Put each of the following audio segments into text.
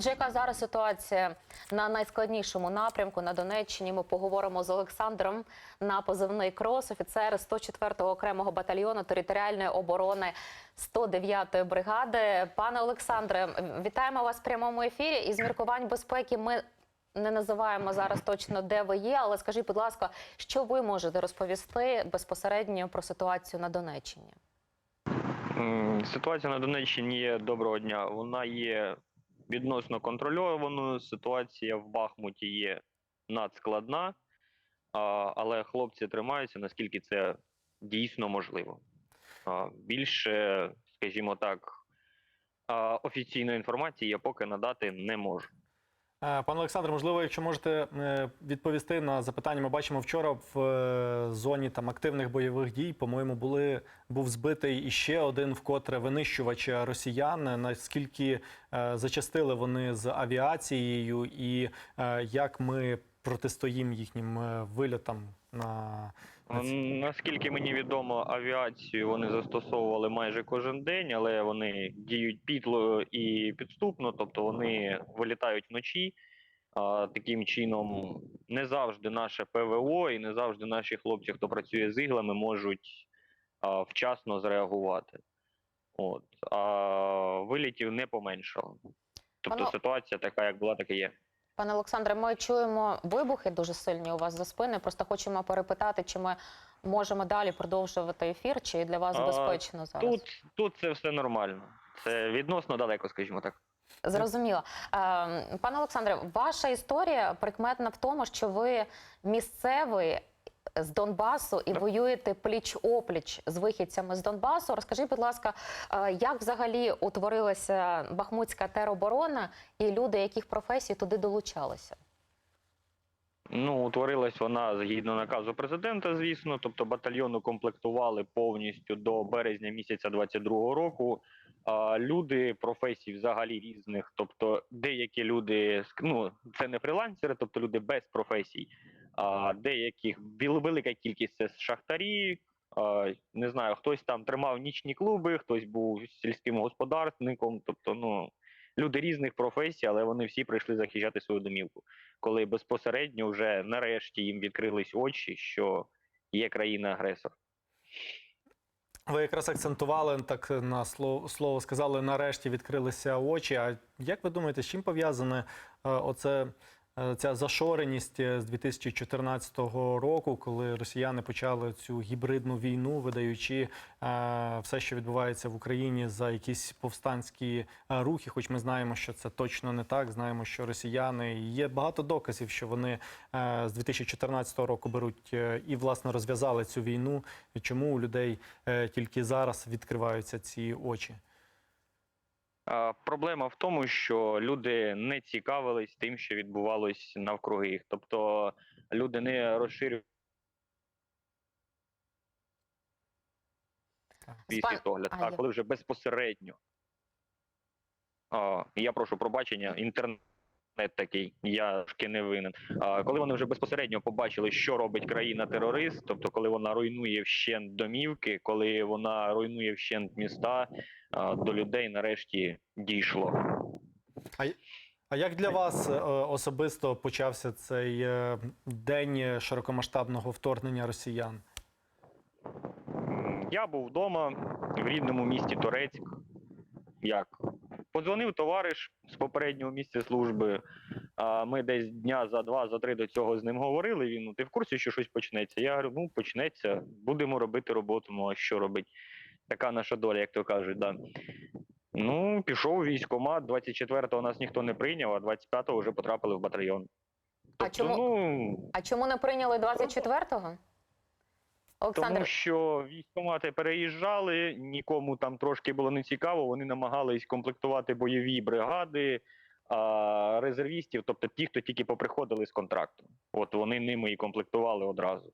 Отже, яка зараз ситуація на найскладнішому напрямку на Донеччині? Ми поговоримо з Олександром на позивний крос, офіцер 104-го окремого батальйону територіальної оборони 109-ї бригади. Пане Олександре, вітаємо вас в прямому ефірі. Із міркувань безпеки ми не називаємо зараз точно, де ви є, але скажіть, будь ласка, що ви можете розповісти безпосередньо про ситуацію на Донеччині? Ситуація на Донеччині є доброго дня. Вона є відносно контрольованою. Ситуація в Бахмуті є надскладна, але хлопці тримаються, наскільки це дійсно можливо. Більше, скажімо так, офіційної інформації я поки надати не можу. Е, Пане Олександр, можливо, якщо можете е, відповісти на запитання, ми бачимо вчора в е, зоні там активних бойових дій, по-моєму, були був збитий іще один вкотре винищувач росіян. Наскільки зачастили вони з авіацією, і як ми протистоїмо їхнім е, вильотам на, на Наскільки мені відомо, авіацію вони застосовували майже кожен день, але вони діють підло і підступно, тобто вони вилітають вночі. А, таким чином, не завжди наше ПВО і не завжди наші хлопці, хто працює з іглами, можуть а, вчасно зреагувати. От. А вилітів не поменшало. Тобто Пано- ситуація така, як була, так і є. Пане Олександре, ми чуємо вибухи дуже сильні у вас за спини. Просто хочемо перепитати, чи ми можемо далі продовжувати ефір, чи для вас безпечно зараз? Тут, тут це все нормально. Це відносно далеко, скажімо так. Зрозуміло. Е, Пане Олександре, ваша історія прикметна в тому, що ви місцевий з Донбасу і воюєте пліч-опліч з вихідцями з Донбасу. Розкажіть, будь ласка, е, як взагалі утворилася Бахмутська тероборона і люди, яких професій туди долучалися? Ну, утворилась вона згідно наказу президента, звісно. Тобто батальйон укомплектували повністю до березня місяця 22-го року. А люди професій взагалі різних. Тобто, деякі люди ну, це не фрілансери, тобто люди без професій. Деяких велика кількість це шахтарі. Не знаю, хтось там тримав нічні клуби, хтось був сільським господарником. Тобто, ну люди різних професій, але вони всі прийшли захищати свою домівку коли безпосередньо вже нарешті їм відкрились очі, що є країна-агресор. Ви якраз акцентували так на слово, слово сказали, нарешті відкрилися очі. А як ви думаєте, з чим пов'язане е, оце? Е, Ця зашореність е, з 2014 року, коли росіяни почали цю гібридну війну, видаючи е, все, що відбувається в Україні, за якісь повстанські рухи. Хоч ми знаємо, що це точно не так. Знаємо, що росіяни є багато доказів, що вони з 2014 року беруть і власне розв'язали цю війну. Чому у людей тільки зараз відкриваються ці очі? Проблема в тому, що люди не цікавились тим, що відбувалось навкруги їх. Тобто люди не розширюють свій Спа- світогляд. А, А коли вже безпосередньо. Я прошу пробачення, інтернет такий, я трошки не винен. А коли вони вже безпосередньо побачили, що робить країна-терорист, тобто коли вона руйнує вщент домівки, коли вона руйнує вщент міста, а, до людей нарешті дійшло. А як для вас е, особисто почався цей е, день широкомасштабного вторгнення росіян? Я був вдома в рідному місті Торецьк. Як? Подзвонив товариш з попереднього місця служби. А ми десь дня за два, за три до цього з ним говорили. Він ну ти в курсі, що щось почнеться? Я говорю, ну почнеться, будемо робити роботу. Ну а що робить? Така наша доля, як то кажуть. Да. Ну, пішов військкомат, 24-го нас ніхто не прийняв, а 25-го вже потрапили в батальйон. Тобто, чому- ну, А чому не прийняли 24-го? Олександр, Тому що військкомати переїжджали, нікому там трошки було не цікаво. Вони намагались комплектувати бойові бригади, а резервістів, тобто ті, хто тільки поприходили з контракту. От вони ними і комплектували одразу.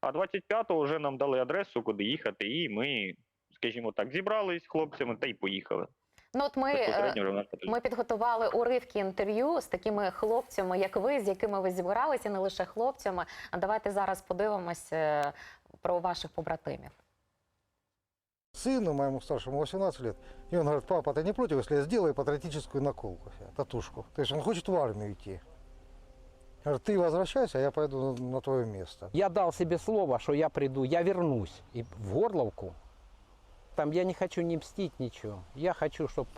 А 25-го вже нам дали адресу, куди їхати, і ми, скажімо так, зібрались з хлопцями та й поїхали. ну от ми, е, ми підготували уривки інтерв'ю з такими хлопцями, як ви, з якими ви зібралися, не лише хлопцями. А давайте зараз подивимось е, про ваших побратимів. Сыну моему старшему 18 лет, и он говорит, папа, ты не против, если я сделаю патриотическую наколку, себе, татушку? То есть он хочет в армию идти. Говорит, ты возвращайся, а я пойду на, на твое место. Я дал себе слово, что я приду, я вернусь и в Горловку. Там я не хочу не мстить ничего. Я хочу, чтобы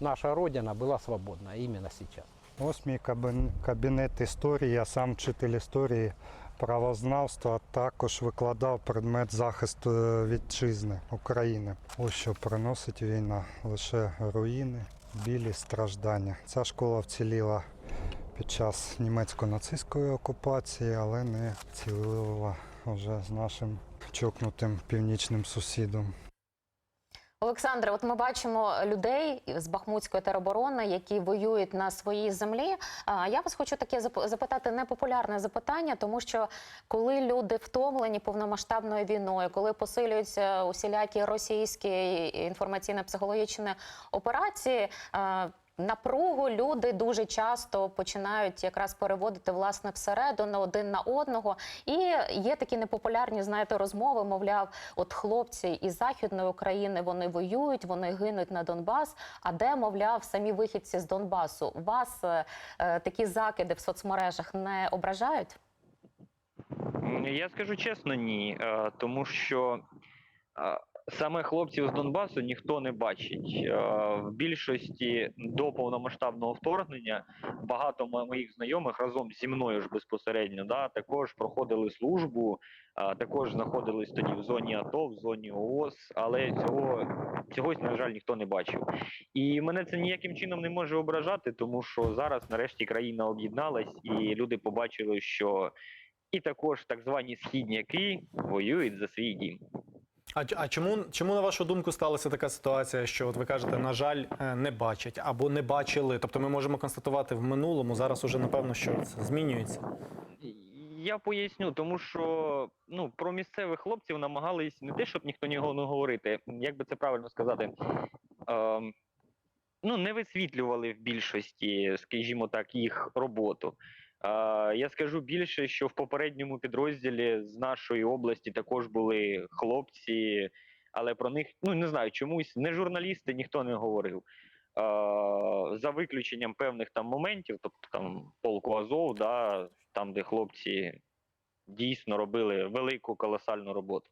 наша Родина была свободна именно сейчас. Ось мій кабін- кабінет історії. Я сам вчитель історії правознавства, також викладав предмет захисту е, вітчизни України. Ось що приносить війна лише руїни, білі страждання. Ця школа вціліла під час німецько-нацистської окупації, але не вцілила вже з нашим чокнутим північним сусідом. Олександре, от ми бачимо людей з Бахмутської тероборони, які воюють на своїй землі. А я вас хочу таке зап- запитати непопулярне запитання, тому що коли люди втомлені повномасштабною війною, коли посилюються усілякі російські інформаційно-психологічні операції. Напругу люди дуже часто починають якраз переводити власне всередину один на одного. І є такі непопулярні, знаєте, розмови. Мовляв, от хлопці із західної України вони воюють, вони гинуть на Донбас. А де, мовляв, самі вихідці з Донбасу? Вас е, е, такі закиди в соцмережах не ображають? Я скажу чесно, ні, Е, тому що е, саме хлопців з Донбасу ніхто не бачить. Е, В більшості до повномасштабного вторгнення багато моїх знайомих разом зі мною ж безпосередньо да, також проходили службу, а також знаходились тоді в зоні АТО, в зоні ООС, але цього цього, на жаль, ніхто не бачив. І мене це ніяким чином не може ображати, тому що зараз нарешті країна об'єдналась, і люди побачили, що і також так звані східняки воюють за свій дім. А, а чому, чому, на вашу думку, сталася така ситуація, що от ви кажете, на жаль, е, не бачать або не бачили? Тобто ми можемо констатувати в минулому, зараз уже напевно, що це змінюється. Я поясню, тому що ну про місцевих хлопців намагались не те, щоб ніхто нього не говорити, як би це правильно сказати. Ем, ну, не висвітлювали в більшості, скажімо так, їх роботу. Я скажу більше, що в попередньому підрозділі з нашої області також були хлопці, але про них ну не знаю, чомусь не журналісти, ніхто не говорив. За виключенням певних там моментів, тобто там полку Азов, да, там, де хлопці дійсно робили велику колосальну роботу.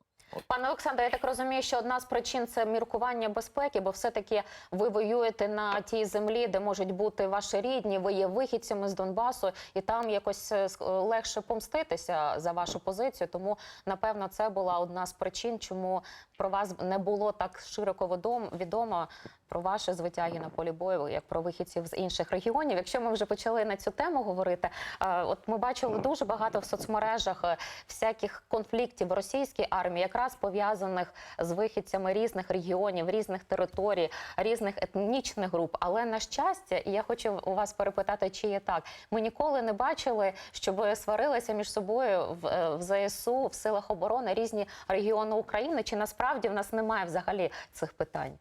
Пане Олександре, я так розумію, що одна з причин це міркування безпеки, бо все-таки ви воюєте на тій землі, де можуть бути ваші рідні, ви є вихідцями з Донбасу, і там якось е, легше помститися за вашу позицію. Тому напевно це була одна з причин, чому про вас не було так широко відом- відомо про ваші звитяги на полі бою, як про вихідців з інших регіонів. Якщо ми вже почали на цю тему говорити, е, от ми бачили дуже багато в соцмережах е, всяких конфліктів в російській армії, якраз пов'язаних з вихідцями різних регіонів, різних територій, різних етнічних груп. Але на щастя, і я хочу у вас перепитати, чи є так. Ми ніколи не бачили, щоб сварилися між собою в, е, в ЗСУ, в силах оборони різні регіони України. Чи насправді в нас немає взагалі цих питань?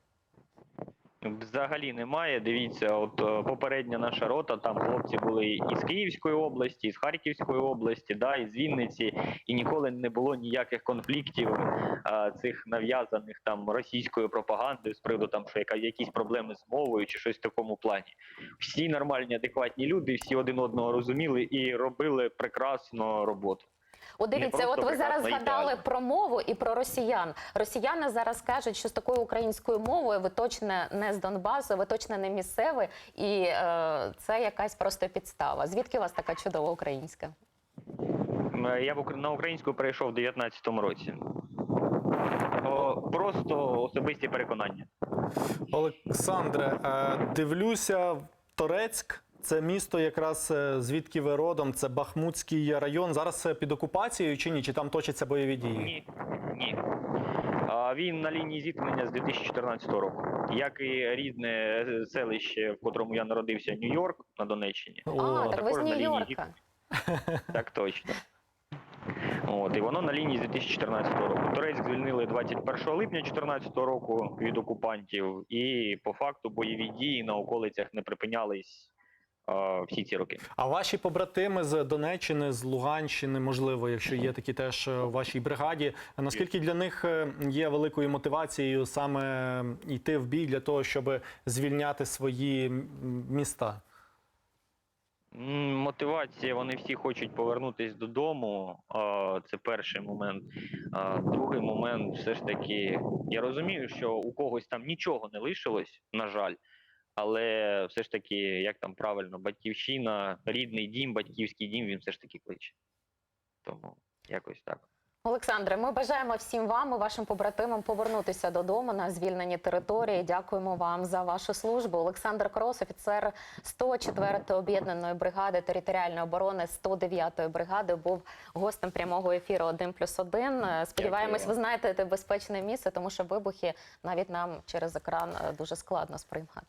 Взагалі немає. Дивіться, от е, попередня наша рота, там хлопці були і з Київської області, і з Харківської області, да, і з Вінниці, і ніколи не було ніяких конфліктів а, цих нав'язаних там російською пропагандою з приводу там, що яка якісь проблеми з мовою чи щось в такому плані. Всі нормальні, адекватні люди, всі один одного розуміли і робили прекрасно роботу. От дивіться, от ви зараз згадали про мову і про росіян. Росіяни зараз кажуть, що з такою українською мовою ви точно не з Донбасу, ви точно не місцевий, і е, це якась просто підстава. Звідки у вас така чудова українська? Я в Укра- на українську перейшов в 19-му році. Просто особисті переконання. Олександре, е, дивлюся, Торецьк. Це місто, якраз е, звідки ви родом, це Бахмутський район. Зараз е, під окупацією чи ні? Чи там точаться бойові дії? Ні, ні. А він на лінії зіткнення з 2014 року, як і рідне е, селище, в котрому я народився, Нью-Йорк на Донеччині. О, а, так ви з також на лінії Нью-Йорка. Так точно. От, і воно на лінії з 2014 року. Турецьк звільнили 21 липня 2014 року від окупантів, і по факту бойові дії на околицях не припинялись всі ці роки. А ваші побратими з Донеччини, з Луганщини, можливо, якщо є такі теж е, в вашій бригаді, наскільки для них е, є великою мотивацією саме йти в бій для того, щоб звільняти свої міста? Мотивація, вони всі хочуть повернутися додому. Це перший момент. Другий момент, все ж таки, я розумію, що у когось там нічого не лишилось, на жаль. Але все ж таки, як там правильно, батьківщина, рідний дім, батьківський дім, він все ж таки кличе. Тому якось так. Олександре, ми бажаємо всім вам і вашим побратимам повернутися додому на звільнені території. Дякуємо вам за вашу службу. Олександр Крос, офіцер 104-ї об'єднаної бригади територіальної оборони 109-ї бригади, був гостем прямого ефіру 1 плюс 1. Сподіваємось, ви знаєте те безпечне місце, тому що вибухи навіть нам через екран дуже складно сприймати.